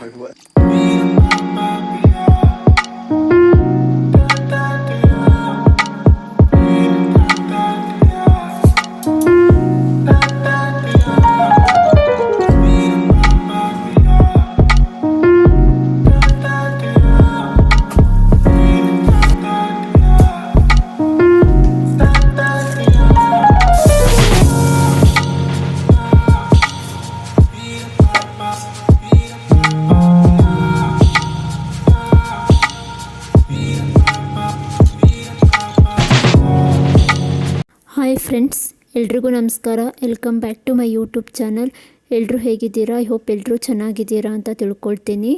Like what? Friends ಎಲ್ರಿಗೂ ನಮಸ್ಕಾರ. Welcome back to my YouTube channel ಎಲ್ಲರೂ ಹೇಗಿದ್ದೀರಾ? ಐ ಹೋಪ್ ಎಲ್ಲರೂ ಚೆನ್ನಾಗಿದ್ದೀರಾ ಅಂತ ತಿಳ್ಕೊಳ್ತೀನಿ.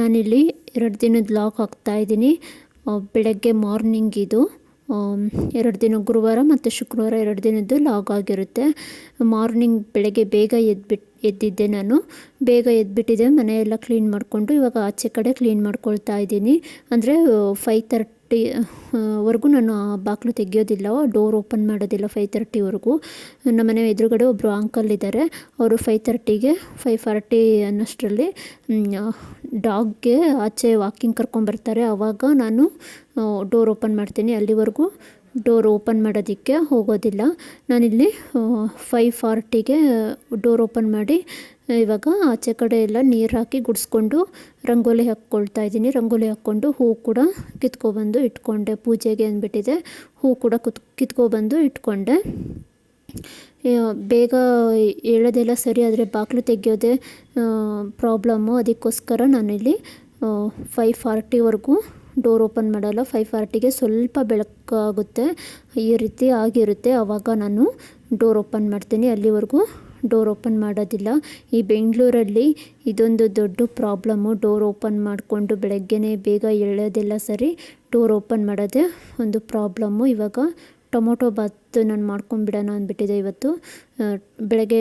ನಾನಿಲ್ಲಿ ಎರಡು ದಿನದ ಲಾಗ್ ಹಾಕ್ತಾಯಿದ್ದೀನಿ ಬೆಳಗ್ಗೆ ಮಾರ್ನಿಂಗ್ ಇದು. ಎರಡು ದಿನ ಗುರುವಾರ ಮತ್ತು ಶುಕ್ರವಾರ ಎರಡು ದಿನದ್ದು ಲಾಗ್ ಆಗಿರುತ್ತೆ. ಮಾರ್ನಿಂಗ್ ಬೆಳಗ್ಗೆ ಬೇಗ ಎದ್ಬಿಟ್ಟು ಎದ್ದಿದ್ದೆ ನಾನು. ಬೇಗ ಎದ್ಬಿಟ್ಟಿದ್ದೆ ಮನೆಯೆಲ್ಲ ಕ್ಲೀನ್ ಮಾಡಿಕೊಂಡು ಇವಾಗ ಆಚೆ ಕಡೆ ಕ್ಲೀನ್ ಮಾಡ್ಕೊಳ್ತಾ ಇದ್ದೀನಿ. ಅಂದರೆ ಫೈವ್ ತರ್ಟಿ ವರೆಗೂ ನಾನು ಆ ಬಾಗಿಲು ತೆಗಿಯೋದಿಲ್ಲ ಡೋರ್ ಓಪನ್ ಮಾಡೋದಿಲ್ಲ ಫೈವ್ ತರ್ಟಿವರೆಗೂ ನಮ್ಮ ಮನೆ ಎದುರುಗಡೆ ಒಬ್ಬರು ಅಂಕಲ್ ಇದ್ದಾರೆ ಅವರು ಫೈವ್ ತರ್ಟಿಗೆ ಫೈವ್ ಫಾರ್ಟಿ ಅನ್ನೋಷ್ಟರಲ್ಲಿ ಡಾಗ್ಗೆ ಆಚೆ ವಾಕಿಂಗ್ ಕರ್ಕೊಂಬರ್ತಾರೆ ಆವಾಗ ನಾನು ಡೋರ್ ಓಪನ್ ಮಾಡ್ತೀನಿ. ಅಲ್ಲಿವರೆಗೂ ಡೋರ್ ಓಪನ್ ಮಾಡೋದಕ್ಕೆ ಹೋಗೋದಿಲ್ಲ. ನಾನಿಲ್ಲಿ ಫೈವ್ ಫಾರ್ಟಿಗೆ ಡೋರ್ ಓಪನ್ ಮಾಡಿ ಇವಾಗ ಆಚೆ ಕಡೆ ಎಲ್ಲ ನೀರು ಹಾಕಿ ಗುಡಿಸ್ಕೊಂಡು ರಂಗೋಲಿ ಹಾಕ್ಕೊಳ್ತಾ ಇದ್ದೀನಿ. ರಂಗೋಲಿ ಹಾಕ್ಕೊಂಡು ಹೂ ಕೂಡ ಕಿತ್ಕೊಬಂದು ಇಟ್ಕೊಂಡೆ. ಪೂಜೆಗೆ ಅಂದ್ಬಿಟ್ಟಿದೆ. ಹೂ ಕೂಡ ಕುತ್, ಕಿತ್ಕೊಬಂದು ಇಟ್ಕೊಂಡೆ. ಬೇಗ ಹೇಳೋದೆಲ್ಲ ಸರಿ ಆದರೆ ಬಾಗಿಲು ತೆಗೆಯೋದೇ ಪ್ರಾಬ್ಲಮ್ಮು. ಅದಕ್ಕೋಸ್ಕರ ನಾನಿಲ್ಲಿ ಫೈವ್ ಫಾರ್ಟಿವರೆಗೂ ಡೋರ್ ಓಪನ್ ಮಾಡಲ್ಲ. ಫೈವ್ ಫಾರ್ಟಿಗೆ ಸ್ವಲ್ಪ ಬೆಳಕಾಗುತ್ತೆ. ಈ ರೀತಿ ಆಗಿರುತ್ತೆ. ಆವಾಗ ನಾನು ಡೋರ್ ಓಪನ್ ಮಾಡ್ತೀನಿ. ಅಲ್ಲಿವರೆಗೂ ಡೋರ್ ಓಪನ್ ಮಾಡೋದಿಲ್ಲ. ಈ ಬೆಂಗಳೂರಲ್ಲಿ ಇದೊಂದು ದೊಡ್ಡ ಪ್ರಾಬ್ಲಮ್ಮು ಡೋರ್ ಓಪನ್ ಮಾಡಿಕೊಂಡು ಬೆಳಗ್ಗೆನೇ ಬೇಗ ಎಳ್ಳೋದೆಲ್ಲ ಸರಿ. ಡೋರ್ ಓಪನ್ ಮಾಡೋದೆ ಒಂದು ಪ್ರಾಬ್ಲಮ್ಮು ಇವಾಗ ಟೊಮೊಟೊ ಬಾತ್ ನಾನು ಮಾಡ್ಕೊಂಬಿಡೋಣ ಅಂದ್ಬಿಟ್ಟಿದೆ ಇವತ್ತು. ಬೆಳಗ್ಗೆ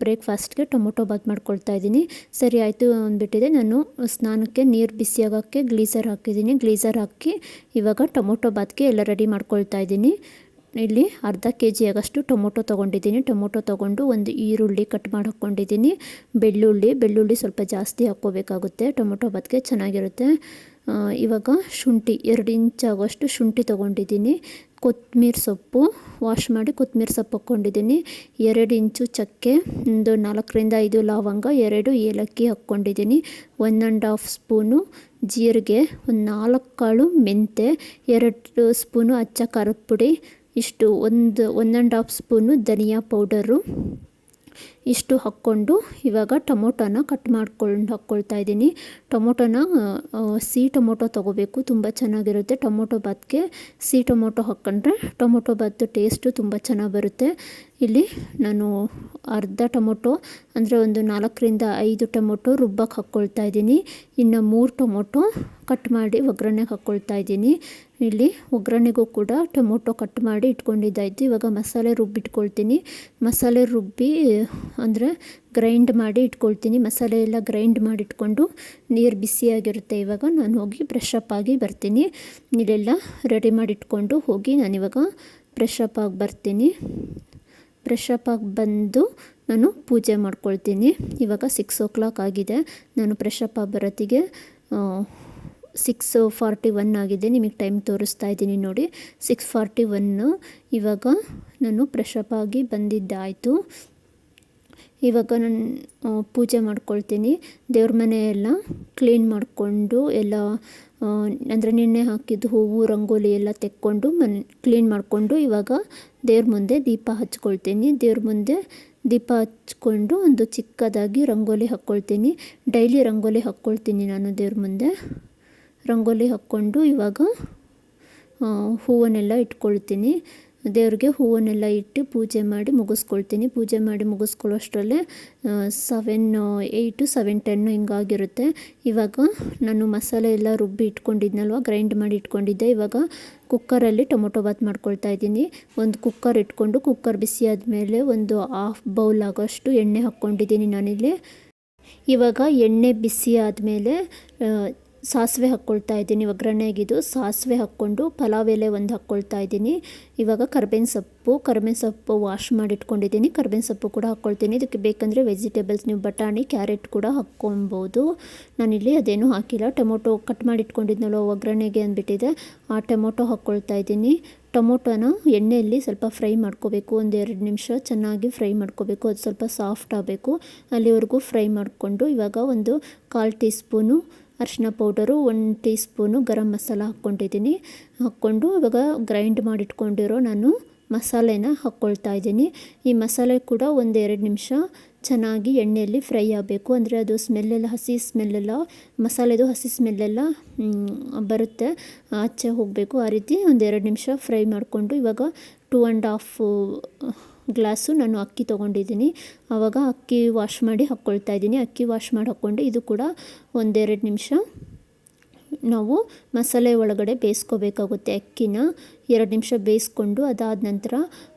ಬ್ರೇಕ್ಫಾಸ್ಟ್ಗೆ ಟೊಮೊಟೊ ಬಾತ್ ಮಾಡ್ಕೊಳ್ತಾ ಇದ್ದೀನಿ. ಸರಿ ಆಯಿತು ಅಂದ್ಬಿಟ್ಟಿದೆ. ನಾನು ಸ್ನಾನಕ್ಕೆ ನೀರು ಬಿಸಿ ಆಗೋಕ್ಕೆ ಗ್ಲೀಸರ್ ಹಾಕಿದ್ದೀನಿ. ಗ್ಲೀಸರ್ ಹಾಕಿ ಇವಾಗ ಟೊಮೊಟೊ ಬಾತ್ಗೆ ಎಲ್ಲ ರೆಡಿ ಮಾಡ್ಕೊಳ್ತಾ ಇದ್ದೀನಿ. ಇಲ್ಲಿ ಅರ್ಧ ಕೆ ಜಿ ಆಗಷ್ಟು ಟೊಮೊಟೊ ತೊಗೊಂಡಿದ್ದೀನಿ. ಟೊಮೊಟೊ ತೊಗೊಂಡು ಒಂದು ಈರುಳ್ಳಿ ಕಟ್ ಮಾಡಿ ಹಾಕ್ಕೊಂಡಿದ್ದೀನಿ ಬೆಳ್ಳುಳ್ಳಿ ಬೆಳ್ಳುಳ್ಳಿ ಸ್ವಲ್ಪ ಜಾಸ್ತಿ ಹಾಕ್ಕೋಬೇಕಾಗುತ್ತೆ. ಟೊಮೊಟೊ ಬಾತ್ಗೆ ಚೆನ್ನಾಗಿರುತ್ತೆ. ಇವಾಗ ಶುಂಠಿ, ಎರಡು ಇಂಚ್ ಆಗೋಷ್ಟು ಶುಂಠಿ ತೊಗೊಂಡಿದ್ದೀನಿ. ಕೊತ್ತಂಬರಿ ಸೊಪ್ಪು, ವಾಶ್ ಮಾಡಿ ಕೊತ್ತಂಬರಿ ಸೊಪ್ಪು ಹಾಕ್ಕೊಂಡಿದ್ದೀನಿ. ಎರಡು ಇಂಚು ಚಕ್ಕೆ, ಒಂದು ನಾಲ್ಕರಿಂದ ಐದು ಲವಂಗ, ಎರಡು ಏಲಕ್ಕಿ ಹಾಕ್ಕೊಂಡಿದ್ದೀನಿ. ಒನ್ ಆ್ಯಂಡ್ ಹಾಫ್ ಸ್ಪೂನು ಜೀರಿಗೆ, ಒಂದು ನಾಲ್ಕು ಕಾಳು ಮೆಂತೆ ಎರಡು ಸ್ಪೂನು ಅಚ್ಚ ಖಾರದ ಪುಡಿ ಇಷ್ಟು ಒಂದು ಒನ್ ಆ್ಯಂಡ್ ಹಾಫ್ ಸ್ಪೂನು ಧನಿಯಾ ಪೌಡರು ಇಷ್ಟು ಹಾಕ್ಕೊಂಡು ಇವಾಗ ಟೊಮೊಟೊನ ಕಟ್ ಮಾಡ್ಕೊಂಡು ಹಾಕ್ಕೊಳ್ತಾ ಇದ್ದೀನಿ. ಟೊಮೊಟೊನ ಸಿಹಿ ಟೊಮೊಟೊ ತೊಗೋಬೇಕು. ತುಂಬ ಚೆನ್ನಾಗಿರುತ್ತೆ. ಟೊಮೊಟೊ ಬಾತ್ಗೆ ಸಿಹಿ ಟೊಮೊಟೊ ಹಾಕ್ಕೊಂಡ್ರೆ ಟೊಮೊಟೊ ಬಾತ್ ಟೇಸ್ಟು ತುಂಬ ಚೆನ್ನಾಗಿ ಬರುತ್ತೆ. ಇಲ್ಲಿ ನಾನು ಅರ್ಧ ಟೊಮೊಟೊ, ಅಂದರೆ ಒಂದು ನಾಲ್ಕರಿಂದ ಐದು ಟೊಮೊಟೊ ರುಬ್ಬಕ್ಕೆ ಹಾಕ್ಕೊಳ್ತಾ ಇದ್ದೀನಿ. ಇನ್ನು ಮೂರು ಟೊಮೊಟೊ ಕಟ್ ಮಾಡಿ ಒಗ್ಗರಣೆಗೆ ಹಾಕ್ಕೊಳ್ತಾ ಇದ್ದೀನಿ. ಇಲ್ಲಿ ಒಗ್ಗರಣೆಗೂ ಕೂಡ ಟೊಮೊಟೊ ಕಟ್ ಮಾಡಿ ಇಟ್ಕೊಂಡಿದ್ದಾಯಿತು. ಇವಾಗ ಮಸಾಲೆ ರುಬ್ಬಿಟ್ಕೊಳ್ತೀನಿ. ಮಸಾಲೆ ರುಬ್ಬಿ ಅಂದರೆ ಗ್ರೈಂಡ್ ಮಾಡಿ ಇಟ್ಕೊಳ್ತೀನಿ. ಮಸಾಲೆ ಎಲ್ಲ ಗ್ರೈಂಡ್ ಮಾಡಿ ಇಟ್ಕೊಂಡು ನೀರು ಬಿಸಿಯಾಗಿರುತ್ತೆ ಇವಾಗ. ನಾನು ಹೋಗಿ ಫ್ರೆಶ್ ಆಗಿ ಬರ್ತೀನಿ. ಇಲ್ಲೆಲ್ಲ ರೆಡಿ ಮಾಡಿ ಇಟ್ಕೊಂಡು ಹೋಗಿ ನಾನಿವಾಗ ಫ್ರೆಶ್ ಅಪ್ ಆಗಿ ಬರ್ತೀನಿ. ಫ್ರೆಶ್ ಆಗಿ ಬಂದು ನಾನು ಪೂಜೆ ಮಾಡ್ಕೊಳ್ತೀನಿ. ಇವಾಗ ಸಿಕ್ಸ್ ಓ ಕ್ಲಾಕ್ ಆಗಿದೆ. ನಾನು ಫ್ರೆಶ್ ಅಪ್ ಆಗಿ ಬರೋತ್ತಿಗೆ ಸಿಕ್ಸ್ ಫಾರ್ಟಿ ಒನ್ ಆಗಿದೆ. ನಿಮಗೆ ಟೈಮ್ ತೋರಿಸ್ತಾ ಇದ್ದೀನಿ ನೋಡಿ. ಸಿಕ್ಸ್ ಫಾರ್ಟಿ ಒನ್ನು ಇವಾಗ ನಾನು ಫ್ರೆಶ್ ಅಪ್ ಆಗಿ ಬಂದಿದ್ದಾಯಿತು. ಇವಾಗ ನಾನು ಪೂಜೆ ಮಾಡ್ಕೊಳ್ತೀನಿ. ದೇವ್ರ ಮನೆ ಎಲ್ಲ ಕ್ಲೀನ್ ಮಾಡಿಕೊಂಡು ಎಲ್ಲ ಅಂದರೆ ನಿನ್ನೆ ಹಾಕಿದ್ದು ಹೂವು, ರಂಗೋಲಿ ಎಲ್ಲ ತೆಕ್ಕೊಂಡು ಮನೆ ಕ್ಲೀನ್ ಮಾಡಿಕೊಂಡು ಇವಾಗ ದೇವ್ರ ಮುಂದೆ ದೀಪ ಹಚ್ಕೊಳ್ತೀನಿ. ದೇವ್ರ ಮುಂದೆ ದೀಪ ಹಚ್ಕೊಂಡು ಒಂದು ಚಿಕ್ಕದಾಗಿ ರಂಗೋಲಿ ಹಾಕ್ಕೊಳ್ತೀನಿ ಡೈಲಿ ರಂಗೋಲಿ ಹಾಕ್ಕೊಳ್ತೀನಿ ನಾನು ದೇವ್ರ ಮುಂದೆ. ರಂಗೋಲಿ ಹಾಕ್ಕೊಂಡು ಇವಾಗ ಹೂವನ್ನೆಲ್ಲ ಇಟ್ಕೊಳ್ತೀನಿ. ದೇವ್ರಿಗೆ ಹೂವನ್ನೆಲ್ಲ ಇಟ್ಟು ಪೂಜೆ ಮಾಡಿ ಮುಗಿಸ್ಕೊಳ್ತೀನಿ. ಪೂಜೆ ಮಾಡಿ ಮುಗಿಸ್ಕೊಳ್ಳೋಷ್ಟರಲ್ಲೇ ಸೆವೆನ್ ಏಯ್ಟು ಸೆವೆನ್ ಟೆನ್ನು ಹಿಂಗಾಗಿರುತ್ತೆ. ಇವಾಗ ನಾನು ಮಸಾಲೆ ಎಲ್ಲ ರುಬ್ಬಿ ಇಟ್ಕೊಂಡಿದ್ನಲ್ವ ಗ್ರೈಂಡ್ ಮಾಡಿ ಇಟ್ಕೊಂಡಿದ್ದೆ. ಇವಾಗ ಕುಕ್ಕರಲ್ಲಿ ಟೊಮೊಟೊ ಬಾತ್ ಮಾಡ್ಕೊಳ್ತಾ ಇದ್ದೀನಿ. ಒಂದು ಕುಕ್ಕರ್ ಇಟ್ಕೊಂಡು ಕುಕ್ಕರ್ ಬಿಸಿ ಆದಮೇಲೆ ಒಂದು ಹಾಫ್ ಬೌಲ್ ಆಗೋಷ್ಟು ಎಣ್ಣೆ ಹಾಕ್ಕೊಂಡಿದ್ದೀನಿ ನಾನಿಲ್ಲಿ. ಇವಾಗ ಎಣ್ಣೆ ಬಿಸಿ ಆದಮೇಲೆ ಸಾಸಿವೆ ಹಾಕ್ಕೊಳ್ತಾ ಇದ್ದೀನಿ. ಒಗ್ಗರಣೆಗಿದು ಸಾಸಿವೆ ಹಾಕ್ಕೊಂಡು ಪಲಾವ್ ಎಲೆ ಒಂದು ಹಾಕ್ಕೊಳ್ತಾ ಇದ್ದೀನಿ. ಇವಾಗ ಕರ್ಬೇವಿನ ಸೊಪ್ಪು ಕರ್ಬೇವಿನ ಸೊಪ್ಪು ವಾಶ್ ಮಾಡಿ ಇಟ್ಕೊಂಡಿದ್ದೀನಿ ಕರ್ಬೇವಿನ ಸೊಪ್ಪು ಕೂಡ ಹಾಕ್ಕೊಳ್ತೀನಿ. ಇದಕ್ಕೆ ಬೇಕಂದರೆ ವೆಜಿಟೇಬಲ್ಸ್ ನೀವು ಬಟಾಣಿ ಕ್ಯಾರೆಟ್ ಕೂಡ ಹಾಕ್ಕೊಬೋದು ನಾನಿಲ್ಲಿ ಅದೇನೂ ಹಾಕಿಲ್ಲ. ಟೊಮೊಟೊ ಕಟ್ ಮಾಡಿ ಇಟ್ಕೊಂಡಿದ್ನಲ್ಲ ಒಗ್ಗರಣೆಗೆ ಅಂದ್ಬಿಟ್ಟಿದೆ. ಆ ಟೊಮೊಟೊ ಹಾಕ್ಕೊಳ್ತಾ ಇದ್ದೀನಿ. ಟೊಮೊಟೊನ ಎಣ್ಣೆಯಲ್ಲಿ ಸ್ವಲ್ಪ ಫ್ರೈ ಮಾಡ್ಕೋಬೇಕು. ಒಂದು ಎರಡು ನಿಮಿಷ ಚೆನ್ನಾಗಿ ಫ್ರೈ ಮಾಡ್ಕೋಬೇಕು. ಅದು ಸ್ವಲ್ಪ ಸಾಫ್ಟ್ ಆಗಬೇಕು. ಅಲ್ಲಿವರೆಗೂ ಫ್ರೈ ಮಾಡಿಕೊಂಡು ಇವಾಗ ಒಂದು ಕಾಲು ಟೀ ಸ್ಪೂನು ಅರಿಶಿನ ಪೌಡರು ಒಂದು ಟೀ ಸ್ಪೂನು ಗರಂ ಮಸಾಲ ಹಾಕ್ಕೊಂಡಿದ್ದೀನಿ. ಹಾಕ್ಕೊಂಡು ಇವಾಗ ಗ್ರೈಂಡ್ ಮಾಡಿಟ್ಕೊಂಡಿರೋ ನಾನು ಮಸಾಲೆನ ಹಾಕ್ಕೊಳ್ತಾ ಇದ್ದೀನಿ. ಈ ಮಸಾಲೆ ಕೂಡ ಒಂದು ಎರಡು ನಿಮಿಷ ಚೆನ್ನಾಗಿ ಎಣ್ಣೆಯಲ್ಲಿ ಫ್ರೈ ಆಗಬೇಕು. ಅಂದರೆ ಅದು ಸ್ಮೆಲ್ಲೆಲ್ಲ, ಹಸಿ ಸ್ಮೆಲ್ಲೆಲ್ಲ, ಮಸಾಲೆದು ಹಸಿ ಸ್ಮೆಲ್ಲೆಲ್ಲ ಬರುತ್ತೆ. ಆಚೆ ಹೋಗಬೇಕು ಆ ರೀತಿ. ಒಂದು ಎರಡು ನಿಮಿಷ ಫ್ರೈ ಮಾಡಿಕೊಂಡು ಇವಾಗ ಟೂ ಆ್ಯಂಡ್ ಹಾಫ್ ಗ್ಲಾಸು ನಾನು ಅಕ್ಕಿ ತೊಗೊಂಡಿದ್ದೀನಿ. ಆವಾಗ ಅಕ್ಕಿ ವಾಶ್ ಮಾಡಿ ಹಾಕ್ಕೊಳ್ತಾ ಇದ್ದೀನಿ. ಅಕ್ಕಿ ವಾಶ್ ಮಾಡಿ ಹಾಕ್ಕೊಂಡು ಇದು ಕೂಡ ಒಂದೆರಡು ನಿಮಿಷ. ನಾವು ಮಸಾಲೆ ಒಳಗಡೆ ಬೇಯಿಸ್ಕೋಬೇಕಾಗುತ್ತೆ ಅಕ್ಕಿನ. ಎರಡು ನಿಮಿಷ ಬೇಯಿಸ್ಕೊಂಡು ಅದಾದ ನಂತರ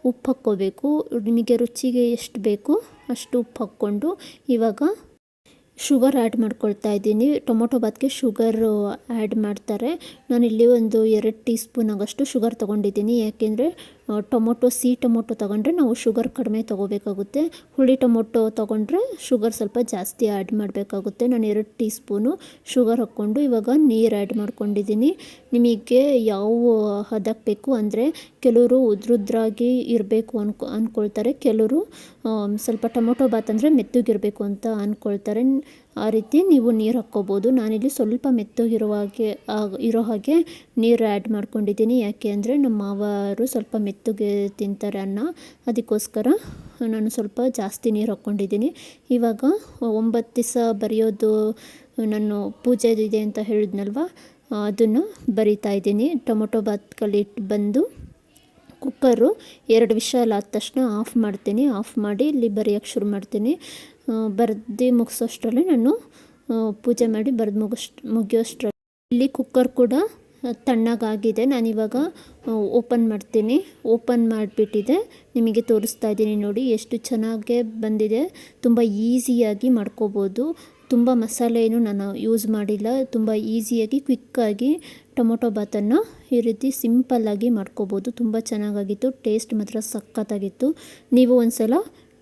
ಉಪ್ಪು ಹಾಕ್ಕೋಬೇಕು. ನಿಮಗೆ ರುಚಿಗೆ ಎಷ್ಟು ಬೇಕು ಅಷ್ಟು ಉಪ್ಪು ಹಾಕ್ಕೊಂಡು ಇವಾಗ ಶುಗರ್ ಆ್ಯಡ್ ಮಾಡ್ಕೊಳ್ತಾ ಇದ್ದೀನಿ. ಟೊಮೊಟೊ ಬಾತ್ಗೆ ಶುಗರು ಆ್ಯಡ್ ಮಾಡ್ತಾರೆ. ನಾನು ಇಲ್ಲಿ ಒಂದು ಎರಡು ಟೀ ಸ್ಪೂನ್ ಆಗಷ್ಟು ಶುಗರ್ ತೊಗೊಂಡಿದ್ದೀನಿ. ಯಾಕೆಂದರೆ ಟೊಮೊಟೊ ಸಿ ಟೊಮೊಟೊ ತೊಗೊಂಡ್ರೆ ನಾವು ಶುಗರ್ ಕಡಿಮೆ ತೊಗೋಬೇಕಾಗುತ್ತೆ. ಹುಳಿ ಟೊಮೊಟೊ ತೊಗೊಂಡ್ರೆ ಶುಗರ್ ಸ್ವಲ್ಪ ಜಾಸ್ತಿ ಆ್ಯಡ್ ಮಾಡಬೇಕಾಗುತ್ತೆ. ನಾನು ಎರಡು ಟೀ ಸ್ಪೂನು ಶುಗರ್ ಹಾಕ್ಕೊಂಡು ಇವಾಗ ನೀರು ಆ್ಯಡ್ ಮಾಡ್ಕೊಂಡಿದ್ದೀನಿ. ನಿಮಗೆ ಯಾವ ಹದಕ್ಕೆ ಬೇಕು ಅಂದರೆ ಕೆಲವರು ಉದ್ರುದ್ರಾಗಿ ಇರಬೇಕು ಅನ್ಕೊ ಅಂದ್ಕೊಳ್ತಾರೆ ಕೆಲವರು ಸ್ವಲ್ಪ ಟೊಮೊಟೊ ಬಾತ್ ಅಂದರೆ ಮೆತ್ತಗಿರಬೇಕು ಅಂತ ಅಂದ್ಕೊಳ್ತಾರೆ ಆ ರೀತಿ ನೀವು ನೀರು ಹಾಕ್ಕೋಬೋದು. ನಾನಿಲ್ಲಿ ಸ್ವಲ್ಪ ಮೆತ್ತಗಿರೋ ಹಾಗೆ ಇರೋ ಹಾಗೆ ನೀರು ಆ್ಯಡ್ ಮಾಡ್ಕೊಂಡಿದ್ದೀನಿ. ಯಾಕೆ ಅಂದರೆ ನಮ್ಮ ಮಾವರು ಸ್ವಲ್ಪ ಮೆತ್ತಗೆ ತಿಂತಾರೆ ಅನ್ನ. ಅದಕ್ಕೋಸ್ಕರ ನಾನು ಸ್ವಲ್ಪ ಜಾಸ್ತಿ ನೀರು ಹಾಕ್ಕೊಂಡಿದ್ದೀನಿ. ಇವಾಗ ಒಂಬತ್ತು ದಿವಸ ಬರೆಯೋದು ನಾನು ಪೂಜೆ ಇದೆ ಅಂತ ಹೇಳಿದ್ನಲ್ವ, ಅದನ್ನು ಬರಿತಾ ಇದ್ದೀನಿ. ಟೊಮೊಟೊ ಬಾತ್ಗಳು ಬಂದು ಕುಕ್ಕರು ಎರಡು ವಿಷಲ್ ಆದ ತಕ್ಷಣ ಆಫ್ ಮಾಡ್ತೀನಿ. ಆಫ್ ಮಾಡಿ ಇಲ್ಲಿ ಬರೆಯೋಕ್ಕೆ ಶುರು ಮಾಡ್ತೀನಿ. ಬರೆದು ಮುಗಿಸೋಷ್ಟರಲ್ಲಿ ನಾನು ಪೂಜೆ ಮಾಡಿ ಬರೆದು ಮುಗಿಸ್ ಮುಗಿಯೋಷ್ಟರಲ್ಲಿ ಇಲ್ಲಿ ಕುಕ್ಕರ್ ಕೂಡ ತಣ್ಣಗಾಗಿದೆ. ನಾನಿವಾಗ ಓಪನ್ ಮಾಡ್ತೀನಿ. ಓಪನ್ ಮಾಡಿಬಿಟ್ಟಿದೆ. ನಿಮಗೆ ತೋರಿಸ್ತಾ ಇದ್ದೀನಿ ನೋಡಿ ಎಷ್ಟು ಚೆನ್ನಾಗೇ ಬಂದಿದೆ. ತುಂಬ ಈಸಿಯಾಗಿ ಮಾಡ್ಕೋಬೋದು. ತುಂಬ ಮಸಾಲೆ ಏನು ನಾನು ಯೂಸ್ ಮಾಡಿಲ್ಲ. ತುಂಬ ಈಸಿಯಾಗಿ ಕ್ವಿಕ್ಕಾಗಿ ಟೊಮೊಟೊ ಬಾತನ್ನು ಈ ರೀತಿ ಸಿಂಪಲ್ಲಾಗಿ ಮಾಡ್ಕೋಬೋದು. ತುಂಬ ಚೆನ್ನಾಗಾಗಿತ್ತು, ಟೇಸ್ಟ್ ಮಾತ್ರ ಸಖತ್ತಾಗಿತ್ತು. ನೀವು ಒಂದು ಸಲ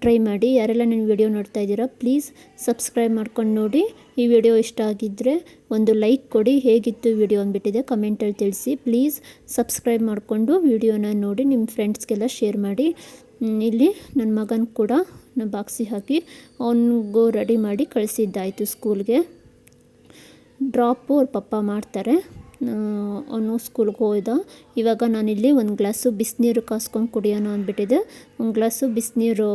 ಟ್ರೈ ಮಾಡಿ. ಯಾರೆಲ್ಲ ನನ್ನ ವಿಡಿಯೋ ನೋಡ್ತಾ ಇದ್ದೀರಾ, ಪ್ಲೀಸ್ ಸಬ್ಸ್ಕ್ರೈಬ್ ಮಾಡ್ಕೊಂಡು ನೋಡಿ. ಈ ವಿಡಿಯೋ ಇಷ್ಟ ಆಗಿದ್ದರೆ ಒಂದು ಲೈಕ್ ಕೊಡಿ. ಹೇಗಿತ್ತು ವಿಡಿಯೋ ಅಂದ್ಬಿಟ್ಟಿದೆ ಕಮೆಂಟಲ್ಲಿ ತಿಳಿಸಿ. ಪ್ಲೀಸ್ ಸಬ್ಸ್ಕ್ರೈಬ್ ಮಾಡಿಕೊಂಡು ವಿಡಿಯೋನ ನೋಡಿ, ನಿಮ್ಮ ಫ್ರೆಂಡ್ಸ್ಗೆಲ್ಲ ಶೇರ್ ಮಾಡಿ. ಇಲ್ಲಿ ನನ್ನ ಮಗನ ಕೂಡ ಬಾಕ್ಸಿಗೆ ಹಾಕಿ ಅವನಿಗೂ ರೆಡಿ ಮಾಡಿ ಕಳಿಸಿದ್ದಾಯಿತು ಸ್ಕೂಲ್ಗೆ. ಡ್ರಾಪು ಅವ್ರ ಪಪ್ಪ ಮಾಡ್ತಾರೆ. ಅವನು ಸ್ಕೂಲ್ಗೆ ಹೋದ. ಇವಾಗ ನಾನಿಲ್ಲಿ ಒಂದು ಗ್ಲಾಸು ಬಿಸಿನೀರು ಕಾಸ್ಕೊಂಡು ಕುಡಿಯೋಣ ಅಂದ್ಬಿಟ್ಟಿದೆ. ಒಂದು ಗ್ಲಾಸು ಬಿಸಿನೀರು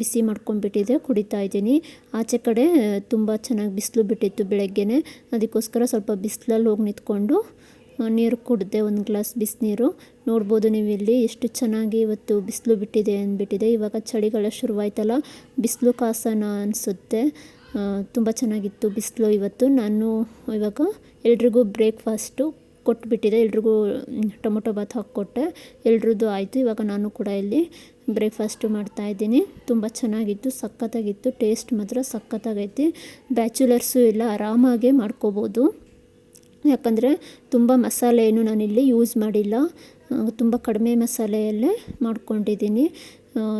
ಬಿಸಿ ಮಾಡ್ಕೊಂಡ್ಬಿಟ್ಟಿದೆ, ಕುಡಿತಾ ಇದ್ದೀನಿ. ಆಚೆ ಕಡೆ ತುಂಬ ಚೆನ್ನಾಗಿ ಬಿಸಿಲು ಬಿಟ್ಟಿತ್ತು ಬೆಳಗ್ಗೆನೆ. ಅದಕ್ಕೋಸ್ಕರ ಸ್ವಲ್ಪ ಬಿಸಿಲಲ್ಲಿ ಹೋಗಿ ನಿಂತ್ಕೊಂಡು ನೀರು ಕುಡಿದೆ ಒಂದು ಗ್ಲಾಸ್ ಬಿಸಿನೀರು. ನೋಡ್ಬೋದು ನೀವು ಇಲ್ಲಿ ಎಷ್ಟು ಚೆನ್ನಾಗಿ ಇವತ್ತು ಬಿಸಿಲು ಬಿಟ್ಟಿದೆ ಅಂದ್ಬಿಟ್ಟಿದೆ. ಇವಾಗ ಚಳಿಗಾಲ ಶುರುವಾಯ್ತಲ್ಲ, ಬಿಸಿಲು ಕಾಸೋಣ ಅನಿಸುತ್ತೆ. ತುಂಬ ಚೆನ್ನಾಗಿತ್ತು ಬಿಸಿಲು ಇವತ್ತು. ನಾನು ಇವಾಗ ಎಲ್ರಿಗೂ ಬ್ರೇಕ್ಫಾಸ್ಟು ಕೊಟ್ಬಿಟ್ಟಿದೆ. ಎಲ್ರಿಗೂ ಟೊಮೊಟೊ ಬಾತ್ ಹಾಕ್ಕೊಟ್ಟೆ. ಎಲ್ರದ್ದು ಆಯಿತು. ಇವಾಗ ನಾನು ಕೂಡ ಇಲ್ಲಿ ಬ್ರೇಕ್ಫಾಸ್ಟು ಮಾಡ್ತಾಯಿದ್ದೀನಿ ತುಂಬ ಚೆನ್ನಾಗಿತ್ತು, ಸಖತ್ತಾಗಿತ್ತು. ಟೇಸ್ಟ್ ಮಾತ್ರ ಸಖತ್ತಾಗೈತಿ. ಬ್ಯಾಚುಲರ್ಸು ಎಲ್ಲ ಆರಾಮಾಗೆ ಮಾಡ್ಕೋಬೋದು. ಯಾಕಂದರೆ ತುಂಬ ಮಸಾಲೆ ಏನು ನಾನಿಲ್ಲಿ ಯೂಸ್ ಮಾಡಿಲ್ಲ. ತುಂಬ ಕಡಿಮೆ ಮಸಾಲೆಯಲ್ಲೇ ಮಾಡ್ಕೊಂಡಿದ್ದೀನಿ.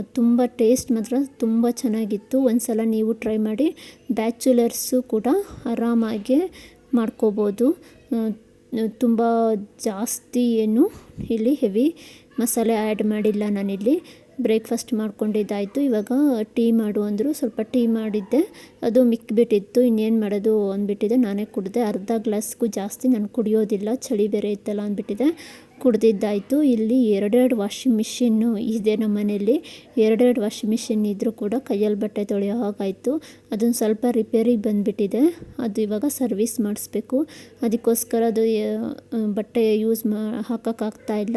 ತುಂಬ ಟೇಸ್ಟ್ ಮಾತ್ರ ತುಂಬ ಚೆನ್ನಾಗಿತ್ತು. ಒಂದು ಸಲ ನೀವು ಟ್ರೈ ಮಾಡಿ. ಬ್ಯಾಚುಲರ್ಸು ಕೂಡ ಆರಾಮಾಗಿ ಮಾಡ್ಕೋಬೋದು. ತುಂಬ ಜಾಸ್ತಿ ಏನು ಇಲ್ಲಿ ಹೆವಿ ಮಸಾಲೆ ಆ್ಯಡ್ ಮಾಡಿಲ್ಲ ನಾನಿಲ್ಲಿ. ಬ್ರೇಕ್ಫಾಸ್ಟ್ ಮಾಡ್ಕೊಂಡಿದ್ದಾಯಿತು. ಇವಾಗ ಟೀ ಮಾಡು ಅಂದರು. ಸ್ವಲ್ಪ ಟೀ ಮಾಡಿದ್ದೆ. ಅದು ಮಿಕ್ಕಿಬಿಟ್ಟಿತ್ತು ಇನ್ನೇನು ಮಾಡೋದು ಅಂದ್ಬಿಟ್ಟಿದೆ. ನಾನೇ ಕುಡಿದೆ. ಅರ್ಧ ಗ್ಲಾಸ್ಗೂ ಜಾಸ್ತಿ ನಾನು ಕುಡಿಯೋದಿಲ್ಲ. ಚಳಿ ಬೇರೆ ಇತ್ತಲ್ಲ ಅಂದ್ಬಿಟ್ಟಿದೆ. ಕುಡ್ದಿದ್ದಾಯಿತು. ಇಲ್ಲಿ ಎರಡೆರಡು ವಾಷಿಂಗ್ ಮಿಷಿನ್ನು ಇದೆ ನಮ್ಮ ಮನೆಯಲ್ಲಿ. ಎರಡೆರಡು ವಾಷಿಂಗ್ ಮಿಷಿನ್ ಇದ್ದರೂ ಕೂಡ ಕೈಯಲ್ಲಿ ಬಟ್ಟೆ ತೊಳೆಯೋ ಹಾಗಾಯಿತು. ಅದೊಂದು ಸ್ವಲ್ಪ ರಿಪೇರಿಗೆ ಬಂದುಬಿಟ್ಟಿದೆ. ಅದು ಇವಾಗ ಸರ್ವಿಸ್ ಮಾಡಿಸ್ಬೇಕು. ಅದಕ್ಕೋಸ್ಕರ ಅದು ಬಟ್ಟೆ ಯೂಸ್ ಮಾ, ಹಾಕೋಕ್ಕಾಗ್ತಾ ಇಲ್ಲ.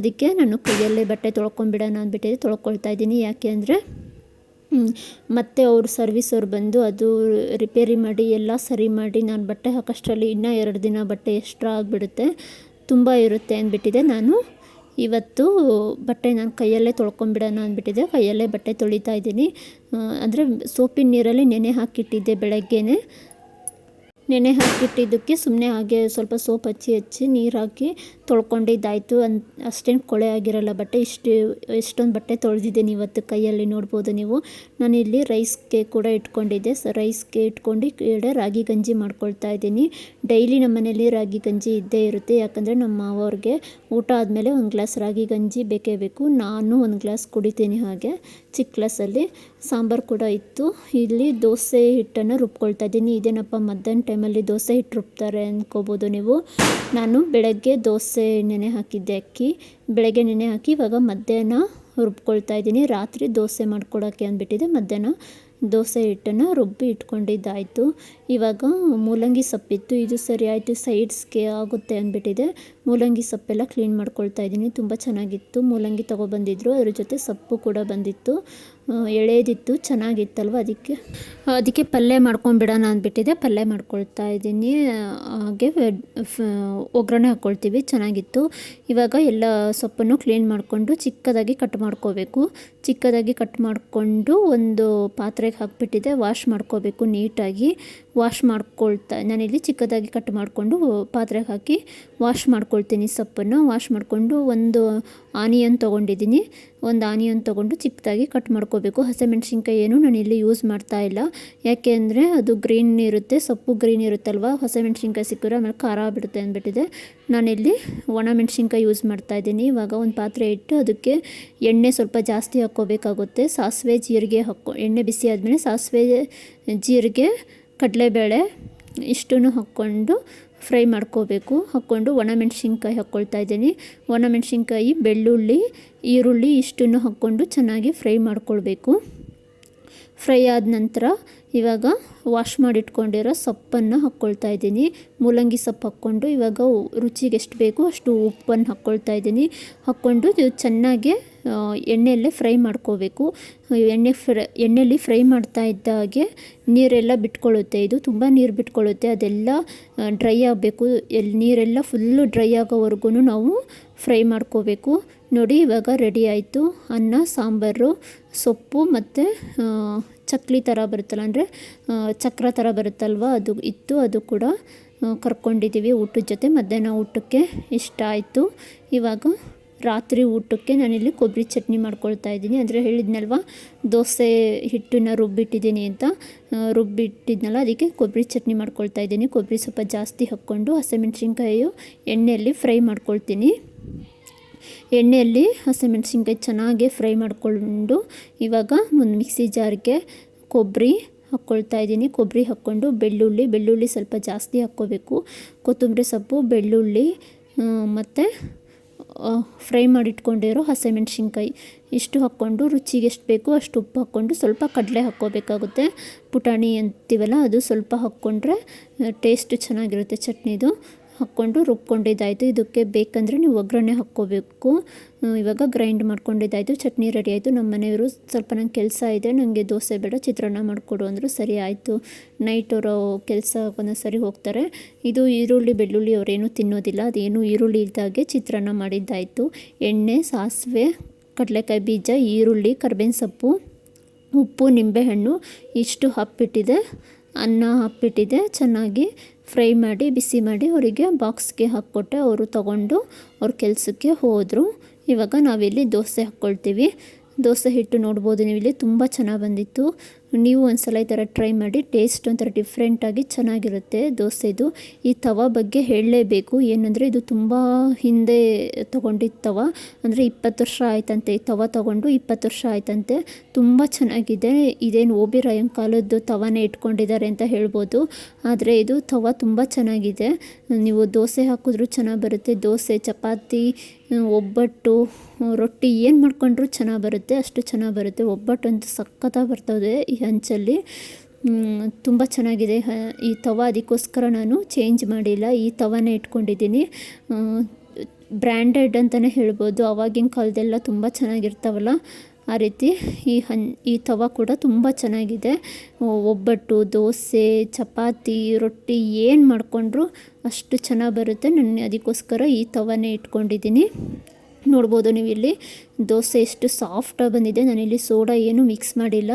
ಅದಕ್ಕೆ ನಾನು ಕೈಯಲ್ಲೇ ಬಟ್ಟೆ ತೊಳ್ಕೊಂಬಿಡೋಣ ಅಂದ್ಬಿಟ್ಟಿದೆ. ತೊಳ್ಕೊಳ್ತಾ ಇದ್ದೀನಿ. ಯಾಕೆ ಅಂದರೆ ಮತ್ತೆ ಅವರು ಸರ್ವಿಸವ್ರು ಬಂದು ಅದು ರಿಪೇರಿ ಮಾಡಿ, ಎಲ್ಲ ಸರಿ ಮಾಡಿ ನಾನು ಬಟ್ಟೆ ಹಾಕೋಷ್ಟರಲ್ಲಿ ಇನ್ನೂ ಎರಡು ದಿನ ಬಟ್ಟೆ ಎಕ್ಸ್ಟ್ರಾ ಆಗಿಬಿಡುತ್ತೆ. ತುಂಬ ಇರುತ್ತೆ ಅಂದ್ಬಿಟ್ಟಿದೆ. ನಾನು ಇವತ್ತು ಬಟ್ಟೆ ನಾನು ಕೈಯಲ್ಲೇ ತೊಳ್ಕೊಂಬಿಡೋಣ ಅಂದ್ಬಿಟ್ಟಿದೆ. ಕೈಯಲ್ಲೇ ಬಟ್ಟೆ ತೊಳಿತಾ ಇದ್ದೀನಿ. ಅಂದರೆ ಸೋಪಿನ ನೀರಲ್ಲಿ ನೆನೆ ಹಾಕಿಟ್ಟಿದ್ದೆ ಬೆಳಗ್ಗೆನೆ. ನೆನೆ ಹಾಕಿಟ್ಟಿದ್ದಕ್ಕೆ ಸುಮ್ಮನೆ ಹಾಗೆ ಸ್ವಲ್ಪ ಸೋಪ್ ಹಚ್ಚಿ ಹಚ್ಚಿ ನೀರು ಹಾಕಿ ತೊಳ್ಕೊಂಡಿದ್ದಾಯಿತು. ಅನ್, ಅಷ್ಟೇನು ಕೊಳೆ ಆಗಿರಲ್ಲ ಬಟ್ಟೆ, ಇಷ್ಟು, ಎಷ್ಟೊಂದು ಬಟ್ಟೆ ತೊಳೆದಿದ್ದೀನಿ ಇವತ್ತು ಕೈಯಲ್ಲಿ ನೋಡ್ಬೋದು ನೀವು. ನಾನು ಇಲ್ಲಿ ರೈಸ್ಗೆ ಕೂಡ ಇಟ್ಕೊಂಡಿದ್ದೆ. ಸ ರೈಸ್ಗೆ ಇಟ್ಕೊಂಡು ಕಡೆ ರಾಗಿ ಗಂಜಿ ಮಾಡ್ಕೊಳ್ತಾ ಇದ್ದೀನಿ. ಡೈಲಿ ನಮ್ಮ ಮನೆಯಲ್ಲಿ ರಾಗಿ ಗಂಜಿ ಇದ್ದೇ ಇರುತ್ತೆ. ಯಾಕಂದರೆ ನಮ್ಮ ಮಾವವ್ರಿಗೆ ಊಟ ಆದಮೇಲೆ ಒಂದು ಗ್ಲಾಸ್ ರಾಗಿ ಗಂಜಿ ಬೇಕೇ ಬೇಕು. ನಾನು ಒಂದು ಗ್ಲಾಸ್ ಕುಡಿತೀನಿ ಹಾಗೆ. ಚಿಕ್ಕ ಕ್ಲಾಸಲ್ಲಿ ಸಾಂಬಾರು ಕೂಡ ಇತ್ತು. ಇಲ್ಲಿ ದೋಸೆ ಹಿಟ್ಟನ್ನು ರುಬ್ಕೊಳ್ತಾ ಇದ್ದೀನಿ. ಇದೇನಪ್ಪ, ಮಧ್ಯಾಹ್ನ ಟೈಮಲ್ಲಿ ದೋಸೆ ಹಿಟ್ಟು ರುಬ್ತಾರೆ ಅಂದ್ಕೋಬೋದು ನೀವು. ನಾನು ಬೆಳಗ್ಗೆ ದೋಸೆ ನೆನೆ ಹಾಕಿದ್ದೆ ಅಕ್ಕಿ. ಬೆಳಗ್ಗೆ ನೆನೆ ಹಾಕಿ ಇವಾಗ ಮಧ್ಯಾಹ್ನ ರುಬ್ಕೊಳ್ತಾ ಇದ್ದೀನಿ. ರಾತ್ರಿ ದೋಸೆ ಮಾಡ್ಕೊಡೋಕ್ಕೆ ಅಂದ್ಬಿಟ್ಟಿದೆ ಮಧ್ಯಾಹ್ನ. ದೋಸೆ ಹಿಟ್ಟನ್ನು ರುಬ್ಬಿ ಇಟ್ಕೊಂಡಿದ್ದಾಯಿತು. ಇವಾಗ ಮೂಲಂಗಿ ಸೊಪ್ಪಿತ್ತು. ಇದು ಸರಿ ಆಯಿತು, ಸೈಡ್ಸ್ಗೆ ಆಗುತ್ತೆ ಅಂದ್ಬಿಟ್ಟಿದೆ. ಮೂಲಂಗಿ ಸೊಪ್ಪೆಲ್ಲ ಕ್ಲೀನ್ ಮಾಡ್ಕೊಳ್ತಾ ಇದ್ದೀನಿ. ತುಂಬ ಚೆನ್ನಾಗಿತ್ತು. ಮೂಲಂಗಿ ತೊಗೊಬಂದಿದ್ರು. ಅದ್ರ ಜೊತೆ ಸೊಪ್ಪು ಕೂಡ ಬಂದಿತ್ತು. ಎಳೆದಿತ್ತು, ಚೆನ್ನಾಗಿತ್ತಲ್ವ ಅದಕ್ಕೆ? ಅದಕ್ಕೆ ಪಲ್ಯ ಮಾಡ್ಕೊಂಡ್ಬಿಡೋಣ ಅಂದ್ಬಿಟ್ಟಿದೆ. ಪಲ್ಯ ಮಾಡ್ಕೊಳ್ತಾ ಇದ್ದೀನಿ. ಹಾಗೆ ಒಗ್ಗರಣೆ ಹಾಕ್ಕೊಳ್ತೀವಿ ಚೆನ್ನಾಗಿತ್ತು. ಇವಾಗ ಎಲ್ಲ ಸೊಪ್ಪನ್ನು ಕ್ಲೀನ್ ಮಾಡಿಕೊಂಡು ಚಿಕ್ಕದಾಗಿ ಕಟ್ ಮಾಡ್ಕೋಬೇಕು. ಚಿಕ್ಕದಾಗಿ ಕಟ್ ಮಾಡಿಕೊಂಡು ಒಂದು ಪಾತ್ರೆಗೆ ಹಾಕ್ಬಿಟ್ಟಿದೆ. ವಾಶ್ ಮಾಡ್ಕೋಬೇಕು ನೀಟಾಗಿ. ವಾಶ್ ಮಾಡ್ಕೊಳ್ತಾ, ನಾನಿಲ್ಲಿ ಚಿಕ್ಕದಾಗಿ ಕಟ್ ಮಾಡಿಕೊಂಡು ಪಾತ್ರೆಗೆ ಹಾಕಿ ವಾಶ್ ಮಾಡ್ಕೊಳ್ತೀನಿ ಸೊಪ್ಪನ್ನು. ವಾಶ್ ಮಾಡಿಕೊಂಡು ಒಂದು ಆನಿಯನ್ ತೊಗೊಂಡಿದ್ದೀನಿ. ಒಂದು ಆನಿಯನ್ ತೊಗೊಂಡು ಚಿಕ್ಕದಾಗಿ ಕಟ್ ಮಾಡ್ಕೋಬೇಕು. ಹಸಿಮೆಣ್ಸಿನ್ಕಾಯಿ ಏನು ನಾನು ಇಲ್ಲಿ ಯೂಸ್ ಮಾಡ್ತಾ ಇಲ್ಲ. ಯಾಕೆ ಅಂದರೆ ಅದು ಗ್ರೀನ್ ಇರುತ್ತೆ, ಸೊಪ್ಪು ಗ್ರೀನ್ ಇರುತ್ತಲ್ವ? ಹಸಿಮೆಣ್ಸಿನ್ಕಾಯಿ ಸಿಕ್ಕಿದ್ರೆ ಆಮೇಲೆ ಖಾರ ಬಿಡುತ್ತೆ ಅಂದ್ಬಿಟ್ಟಿದೆ. ನಾನಿಲ್ಲಿ ಒಣ ಮೆಣಸಿನ್ಕಾಯಿ ಯೂಸ್ ಮಾಡ್ತಾ ಇದ್ದೀನಿ. ಇವಾಗ ಒಂದು ಪಾತ್ರೆ ಇಟ್ಟು ಅದಕ್ಕೆ ಎಣ್ಣೆ ಸ್ವಲ್ಪ ಜಾಸ್ತಿ ಹಾಕ್ಕೋಬೇಕಾಗುತ್ತೆ. ಸಾಸಿವೆ, ಜೀರಿಗೆ ಹಾಕ್ಕೊ ಎಣ್ಣೆ ಬಿಸಿ ಆದಮೇಲೆ ಸಾಸಿವೆ, ಜೀರಿಗೆ, ಕಡಲೆಬೇಳೆ ಇಷ್ಟನ್ನು ಹಾಕ್ಕೊಂಡು ಫ್ರೈ ಮಾಡ್ಕೋಬೇಕು. ಹಾಕ್ಕೊಂಡು ಒಣಮೆಣ್ಸಿನ್ಕಾಯಿ ಹಾಕ್ಕೊಳ್ತಾ ಇದ್ದೀನಿ. ಒಣಮೆಣ್ಸಿನ್ಕಾಯಿ ಬೆಳ್ಳುಳ್ಳಿ, ಈರುಳ್ಳಿ ಇಷ್ಟನ್ನು ಹಾಕ್ಕೊಂಡು ಚೆನ್ನಾಗಿ ಫ್ರೈ ಮಾಡ್ಕೊಳ್ಬೇಕು. ಫ್ರೈ ಆದ ನಂತರ ಇವಾಗ ವಾಶ್ ಮಾಡಿಟ್ಕೊಂಡಿರೋ ಸೊಪ್ಪನ್ನು ಹಾಕ್ಕೊಳ್ತಾ ಇದ್ದೀನಿ. ಮೂಲಂಗಿ ಸೊಪ್ಪು ಹಾಕ್ಕೊಂಡು ಇವಾಗ ರುಚಿಗೆ ಎಷ್ಟು ಬೇಕೋ ಅಷ್ಟು ಉಪ್ಪನ್ನು ಹಾಕ್ಕೊಳ್ತಾ ಇದ್ದೀನಿ. ಹಾಕ್ಕೊಂಡು ಚೆನ್ನಾಗಿ ಎಣ್ಣೆಯಲ್ಲೇ ಫ್ರೈ ಮಾಡ್ಕೋಬೇಕು. ಎಣ್ಣೆ ಫ್ರೈ, ಎಣ್ಣೆಯಲ್ಲಿ ಫ್ರೈ ಮಾಡ್ತಾ ಇದ್ದಾಗೆ ನೀರೆಲ್ಲ ಬಿಟ್ಕೊಳ್ಳುತ್ತೆ. ಇದು ತುಂಬ ನೀರು ಬಿಟ್ಕೊಳ್ಳುತ್ತೆ. ಅದೆಲ್ಲ ಡ್ರೈ ಆಗಬೇಕು. ಎಲ್ಲಿ ನೀರೆಲ್ಲ ಫುಲ್ಲು ಡ್ರೈ ಆಗೋವರೆಗೂ ನಾವು ಫ್ರೈ ಮಾಡ್ಕೋಬೇಕು. ನೋಡಿ, ಇವಾಗ ರೆಡಿ ಆಯಿತು. ಅನ್ನ, ಸಾಂಬಾರು, ಸೊಪ್ಪು ಮತ್ತು ಚಕ್ಲಿ ಥರ ಬರುತ್ತಲ್ಲ, ಅಂದರೆ ಚಕ್ರ ಥರ ಬರುತ್ತಲ್ವ? ಅದು ಇತ್ತು, ಅದು ಕೂಡ ಕರ್ಕೊಂಡಿದ್ದೀವಿ ಊಟದ ಜೊತೆ. ಮಧ್ಯಾಹ್ನ ಊಟಕ್ಕೆ ಇಷ್ಟ ಆಯಿತು. ಇವಾಗ ರಾತ್ರಿ ಊಟಕ್ಕೆ ನಾನಿಲ್ಲಿ ಕೊಬ್ಬರಿ ಚಟ್ನಿ ಮಾಡ್ಕೊಳ್ತಾ ಇದ್ದೀನಿ. ಅಂದರೆ ಹೇಳಿದ್ನಲ್ವ, ದೋಸೆ ಹಿಟ್ಟನ್ನು ರುಬ್ಬಿಟ್ಟಿದ್ದೀನಿ ಅಂತ. ರುಬ್ಬಿಟ್ಟಿದ್ನಲ್ಲ, ಅದಕ್ಕೆ ಕೊಬ್ಬರಿ ಚಟ್ನಿ ಮಾಡ್ಕೊಳ್ತಾ ಇದ್ದೀನಿ. ಕೊಬ್ಬರಿ ಸ್ವಲ್ಪ ಜಾಸ್ತಿ ಹಾಕ್ಕೊಂಡು ಹಸಿಮೆಣ್ಸಿನ್ಕಾಯಿಯು ಎಣ್ಣೆಯಲ್ಲಿ ಫ್ರೈ ಮಾಡ್ಕೊಳ್ತೀನಿ. ಎಣ್ಣೆಯಲ್ಲಿ ಹಸಿಮೆಣಸಿನ್ಕಾಯಿ ಚೆನ್ನಾಗಿ ಫ್ರೈ ಮಾಡಿಕೊಂಡು ಇವಾಗ ಒಂದು ಮಿಕ್ಸಿ ಜಾರ್ಗೆ ಕೊಬ್ಬರಿ ಹಾಕ್ಕೊಳ್ತಾ ಇದ್ದೀನಿ. ಕೊಬ್ಬರಿ ಹಾಕ್ಕೊಂಡು ಬೆಳ್ಳುಳ್ಳಿ ಬೆಳ್ಳುಳ್ಳಿ ಸ್ವಲ್ಪ ಜಾಸ್ತಿ ಹಾಕ್ಕೋಬೇಕು. ಕೊತ್ತಂಬರಿ ಸೊಪ್ಪು, ಬೆಳ್ಳುಳ್ಳಿ ಮತ್ತು ಫ್ರೈ ಮಾಡಿಟ್ಕೊಂಡಿರೋ ಹಸಿಮೆಣ್ಸಿನ್ಕಾಯಿ ಇಷ್ಟು ಹಾಕ್ಕೊಂಡು ರುಚಿಗೆ ಎಷ್ಟು ಬೇಕೋ ಅಷ್ಟು ಉಪ್ಪು ಹಾಕ್ಕೊಂಡು ಸ್ವಲ್ಪ ಕಡಲೆ ಹಾಕ್ಕೋಬೇಕಾಗುತ್ತೆ. ಪುಟಾಣಿ ಅಂತೀವಲ್ಲ ಅದು ಸ್ವಲ್ಪ ಹಾಕ್ಕೊಂಡ್ರೆ ಟೇಸ್ಟ್ ಚೆನ್ನಾಗಿರುತ್ತೆ ಚಟ್ನಿದು. ಹಾಕ್ಕೊಂಡು ರುಬ್ಕೊಂಡಿದ್ದಾಯಿತು. ಇದಕ್ಕೆ ಬೇಕಂದರೆ ನೀವು ಒಗ್ಗರಣೆ ಹಾಕ್ಕೋಬೇಕು. ಇವಾಗ ಗ್ರೈಂಡ್ ಮಾಡ್ಕೊಂಡಿದ್ದಾಯಿತು. ಚಟ್ನಿ ರೆಡಿ ಆಯಿತು. ನಮ್ಮ ಮನೆಯವರು ಸ್ವಲ್ಪ ನಂಗೆ ಕೆಲಸ ಇದೆ. ನನಗೆ ದೋಸೆ ಬೇಡ, ಚಿತ್ರಾನ್ನ ಮಾಡಿಕೊಡು ಅಂದರು ಸರಿ ಆಯಿತು. ನೈಟ್ ಅವರು ಕೆಲಸ ಸರಿ ಹೋಗ್ತಾರೆ. ಇದು ಈರುಳ್ಳಿ, ಬೆಳ್ಳುಳ್ಳಿ ಅವರೇನು ತಿನ್ನೋದಿಲ್ಲ. ಅದೇನು ಈರುಳ್ಳಿ ಇದ್ದಾಗೆ ಚಿತ್ರಾನ್ನ ಮಾಡಿದ್ದಾಯಿತು. ಎಣ್ಣೆ, ಸಾಸಿವೆ, ಕಡಲೆಕಾಯಿ ಬೀಜ, ಈರುಳ್ಳಿ, ಕರ್ಬೇವಿನ ಸೊಪ್ಪು, ಉಪ್ಪು, ನಿಂಬೆಹಣ್ಣು, ಇಷ್ಟು ಹಪ್ಪಿಟ್ಟಿದೆ. ಅನ್ನ ಹಪ್ಪಿಟ್ಟಿದೆ. ಚೆನ್ನಾಗಿ ಫ್ರೈ ಮಾಡಿ, ಬಿಸಿ ಮಾಡಿ ಅವರಿಗೆ ಬಾಕ್ಸ್ಗೆ ಹಾಕ್ಕೊಟ್ಟೆ ಅವರು ತಗೊಂಡು ಅವ್ರ ಕೆಲಸಕ್ಕೆ ಹೋದರು. ಇವಾಗ ನಾವಿಲ್ಲಿ ದೋಸೆ ಹಾಕ್ಕೊಳ್ತೀವಿ. ದೋಸೆ ಹಿಟ್ಟು ನೋಡ್ಬೋದು ನೀವಿಲ್ಲಿ. ತುಂಬ ಚೆನ್ನಾಗಿ ಬಂದಿತ್ತು. ನೀವು ಒಂದ್ಸಲ ಈ ಥರ ಟ್ರೈ ಮಾಡಿ ಟೇಸ್ಟ್ ಒಂಥರ ಡಿಫ್ರೆಂಟಾಗಿ ಚೆನ್ನಾಗಿರುತ್ತೆ ದೋಸೆದು ಈ ತವ ಬಗ್ಗೆ ಹೇಳಲೇಬೇಕು. ಏನಂದರೆ ಇದು ತುಂಬ ಹಿಂದೆ ತೊಗೊಂಡಿದ್ದ ತವ. ಅಂದರೆ ಇಪ್ಪತ್ತು ವರ್ಷ ಆಯ್ತಂತೆ ಈ ತವ ತೊಗೊಂಡು, ಇಪ್ಪತ್ತು ವರ್ಷ ಆಯ್ತಂತೆ. ತುಂಬ ಚೆನ್ನಾಗಿದೆ. ಇದೇನು ಓಬಿರಾಯಂ ಕಾಲದ್ದು ತವನೇ ಇಟ್ಕೊಂಡಿದ್ದಾರೆ ಅಂತ ಹೇಳ್ಬೋದು. ಆದರೆ ಇದು ತವ ತುಂಬ ಚೆನ್ನಾಗಿದೆ. ನೀವು ದೋಸೆ ಹಾಕಿದ್ರೂ ಚೆನ್ನಾಗಿ ಬರುತ್ತೆ. ದೋಸೆ, ಚಪಾತಿ ಒಬ್ಬಟ್ಟು, ರೊಟ್ಟಿ ಏನು ಮಾಡ್ಕೊಂಡ್ರೂ ಚೆನ್ನಾಗಿ ಬರುತ್ತೆ, ಅಷ್ಟು ಚೆನ್ನಾಗಿ ಬರುತ್ತೆ. ಒಬ್ಬಟ್ಟು ಅಂತೂ ಸಖತ್ತಾಗಿ ಬರ್ತದೆ ಈ ಹಂಚಲ್ಲಿ. ತುಂಬ ಚೆನ್ನಾಗಿದೆ. ಈ ತವ ಅದಕ್ಕೋಸ್ಕರ ನಾನು ಚೇಂಜ್ ಮಾಡಿಲ್ಲ. ಈ ತವನೇ ಇಟ್ಕೊಂಡಿದ್ದೀನಿ. ಬ್ರ್ಯಾಂಡೆಡ್ ಅಂತಲೇ ಹೇಳ್ಬೋದು. ಆವಾಗಿನ ಕಾಲದೆಲ್ಲ ತುಂಬ ಚೆನ್ನಾಗಿರ್ತಾವಲ್ಲ. ಆ ರೀತಿ ಈ ಹನ್, ಈ ತವ ಕೂಡ ತುಂಬ ಚೆನ್ನಾಗಿದೆ. ಒಬ್ಬಟ್ಟು, ದೋಸೆ, ಚಪಾತಿ, ರೊಟ್ಟಿ ಏನು ಮಾಡಿಕೊಂಡ್ರು ಅಷ್ಟು ಚೆನ್ನಾಗಿ ಬರುತ್ತೆ. ನಾನು, ಅದಕ್ಕೋಸ್ಕರ ಈ ತವನೇ ಇಟ್ಕೊಂಡಿದ್ದೀನಿ. ನೋಡ್ಬೋದು ನೀವು ಇಲ್ಲಿ ದೋಸೆ ಎಷ್ಟು ಸಾಫ್ಟಾಗಿ ಬಂದಿದೆ. ನಾನಿಲ್ಲಿ ಸೋಡಾ ಏನು ಮಿಕ್ಸ್ ಮಾಡಿಲ್ಲ.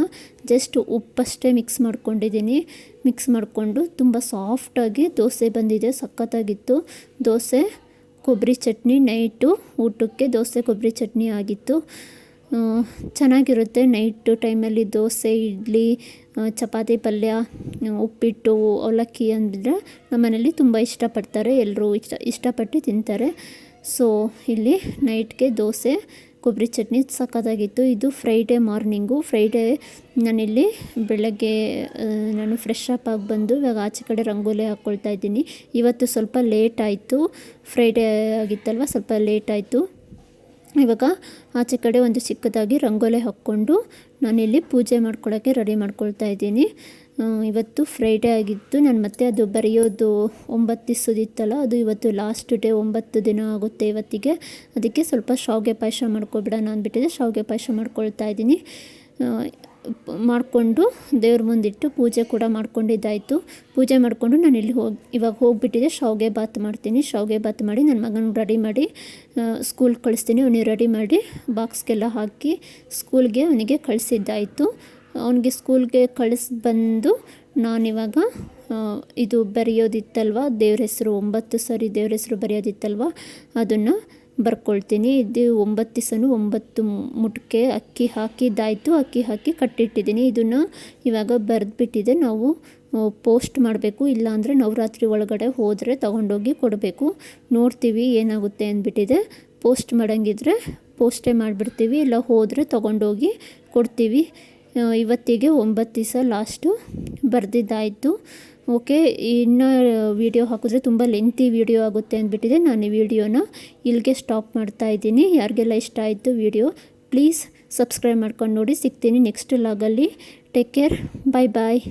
ಜಸ್ಟ್ ಉಪ್ಪಷ್ಟೇ ಮಿಕ್ಸ್ ಮಾಡ್ಕೊಂಡಿದ್ದೀನಿ. ಮಿಕ್ಸ್ ಮಾಡಿಕೊಂಡು ತುಂಬ ಸಾಫ್ಟಾಗಿ ದೋಸೆ ಬಂದಿದೆ. ಸಖತ್ತಾಗಿತ್ತು. ದೋಸೆ ಕೊಬ್ಬರಿ ಚಟ್ನಿ, ನೈಟು ಊಟಕ್ಕೆ ದೋಸೆ ಕೊಬ್ಬರಿ ಚಟ್ನಿ ಆಗಿತ್ತು. ಚೆನ್ನಾಗಿರುತ್ತೆ. ನೈಟು ಟೈಮಲ್ಲಿ ದೋಸೆ, ಇಡ್ಲಿ ಚಪಾತಿ, ಪಲ್ಯ, ಉಪ್ಪಿಟ್ಟು, ಅವಲಕ್ಕಿ ಅಂದರೆ ನಮ್ಮನೇಲಿ ತುಂಬ ಇಷ್ಟಪಡ್ತಾರೆ. ಎಲ್ಲರೂ ಇಷ್ಟ, ಇಷ್ಟಪಟ್ಟು ತಿಂತಾರೆ. ಸೊ, ಇಲ್ಲಿ ನೈಟ್ಗೆ ದೋಸೆ, ಕೊಬ್ಬರಿ ಚಟ್ನಿ ಸಖತ್ತಾಗಿತ್ತು. ಇದು ಫ್ರೈಡೇ ಮಾರ್ನಿಂಗು. ಫ್ರೈಡೇ ನಾನಿಲ್ಲಿ ಬೆಳಗ್ಗೆ ನಾನು ಫ್ರೆಶ್ ಅಪ್ ಆಗಿ ಬಂದು ಇವಾಗ ಆಚೆ ಕಡೆ ರಂಗೋಲಿ ಹಾಕ್ಕೊಳ್ತಾ ಇದ್ದೀನಿ. ಇವತ್ತು ಸ್ವಲ್ಪ ಲೇಟ್ ಆಯಿತು. ಫ್ರೈಡೇ ಆಗಿತ್ತಲ್ವ? ಸ್ವಲ್ಪ ಲೇಟ್ ಆಯಿತು. ಇವಾಗ ಆಚೆ ಕಡೆ ಒಂದು ಚಿಕ್ಕದಾಗಿ ರಂಗೋಲೆ ಹಾಕ್ಕೊಂಡು ನಾನಿಲ್ಲಿ ಪೂಜೆ ಮಾಡ್ಕೊಳ್ಳೋಕ್ಕೆ ರೆಡಿ ಮಾಡ್ಕೊಳ್ತಾ ಇದ್ದೀನಿ. ಇವತ್ತು ಫ್ರೈಡೇ ಆಗಿತ್ತು. ನಾನು ಮತ್ತೆ ಅದು ಬರೆಯೋದು ಒಂಬತ್ತು ದಿವಸದಿತ್ತಲ್ಲ ಅದು ಇವತ್ತು ಲಾಸ್ಟ್ ಡೇ ಒಂಬತ್ತು ದಿನ ಆಗುತ್ತೆ ಇವತ್ತಿಗೆ. ಅದಕ್ಕೆ ಸ್ವಲ್ಪ ಶಾವಿಗೆ ಪಾಯಸ ಮಾಡ್ಕೊಬಿಡೋಣ ಅಂದ್ಬಿಟ್ಟಿದೆ. ಶಾವಿಗೆ ಪಾಯಸ ಮಾಡ್ಕೊಳ್ತಾ ಇದ್ದೀನಿ. ಮಾಡಿಕೊಂಡು ದೇವ್ರ ಮುಂದಿಟ್ಟು ಪೂಜೆ ಕೂಡ ಮಾಡ್ಕೊಂಡಿದ್ದಾಯಿತು. ಪೂಜೆ ಮಾಡಿಕೊಂಡು ನಾನು ಇಲ್ಲಿ ಹೋಗಿ, ಇವಾಗ ಹೋಗಿಬಿಟ್ಟಿದೆ. ಶಾವಿಗೆ ಬಾತ್ ಮಾಡ್ತೀನಿ. ಶಾವಿಗೆ ಬಾತ್ ಮಾಡಿ ನನ್ನ ಮಗನ ರೆಡಿ ಮಾಡಿ ಸ್ಕೂಲ್ ಕಳಿಸ್ತೀನಿ. ಅವನಿಗೆ ರೆಡಿ ಮಾಡಿ ಬಾಕ್ಸ್ಗೆಲ್ಲ ಹಾಕಿ ಸ್ಕೂಲ್ಗೆ ಅವನಿಗೆ ಕಳಿಸಿದ್ದಾಯಿತು. ಅವನಿಗೆ ಸ್ಕೂಲ್ಗೆ ಕಳಿಸಿ ಬಂದು ನಾನಿವಾಗ ಇದು ಬರೆಯೋದಿತ್ತಲ್ವ? ದೇವ್ರ ಹೆಸರು ಒಂಬತ್ತು ಸರಿ ದೇವ್ರ ಹೆಸರು ಬರೆಯೋದಿತ್ತಲ್ವ? ಅದನ್ನು ಬರ್ಕೊಳ್ತೀನಿ. ಇದು ಒಂಬತ್ತು ದಿವಸನೂ ಒಂಬತ್ತು ಮುಟ್ಕೆ ಅಕ್ಕಿ ಹಾಕಿದ್ದಾಯಿತು ಅಕ್ಕಿ ಹಾಕಿ ಕಟ್ಟಿಟ್ಟಿದ್ದೀನಿ. ಇದನ್ನು ಇವಾಗ ಬರೆದ್ಬಿಟ್ಟಿದೆ. ನಾವು ಪೋಸ್ಟ್ ಮಾಡಬೇಕು. ಇಲ್ಲಾಂದರೆ ನವರಾತ್ರಿ ಒಳಗಡೆ ಹೋದರೆ ತೊಗೊಂಡೋಗಿ ಕೊಡಬೇಕು. ನೋಡ್ತೀವಿ ಏನಾಗುತ್ತೆ ಅಂದ್ಬಿಟ್ಟಿದೆ. ಪೋಸ್ಟ್ ಮಾಡೋಂಗಿದ್ರೆ ಪೋಸ್ಟೇ ಮಾಡಿಬಿಡ್ತೀವಿ. ಇಲ್ಲ ಹೋದರೆ ತೊಗೊಂಡೋಗಿ ಕೊಡ್ತೀವಿ. ಇವತ್ತಿಗೆ ಒಂಬತ್ತು ದಿವಸ ಲಾಸ್ಟು. ಬರೆದಿದ್ದಾಯಿತು. ಓಕೆ, ಇನ್ನು ವಿಡಿಯೋ ಹಾಕಿದ್ರೆ ತುಂಬ ಲೆಂತಿ ವಿಡಿಯೋ ಆಗುತ್ತೆ ಅಂದ್ಬಿಟ್ಟಿದೆ. ನಾನು ಈ ವಿಡಿಯೋನ ಇಲ್ಲಿಗೆ ಸ್ಟಾಪ್ ಮಾಡ್ತಾ ಇದ್ದೀನಿ. ಯಾರಿಗೆಲ್ಲ ಇಷ್ಟ ಆಯಿತು ವಿಡಿಯೋ ಪ್ಲೀಸ್ ಸಬ್ಸ್ಕ್ರೈಬ್ ಮಾಡ್ಕೊಂಡು ನೋಡಿ. ಸಿಗ್ತೀನಿ ನೆಕ್ಸ್ಟ್ ಲಾಗಲ್ಲಿ ಟೇಕ್ ಕೇರ್ ಬಾಯ್ ಬಾಯ್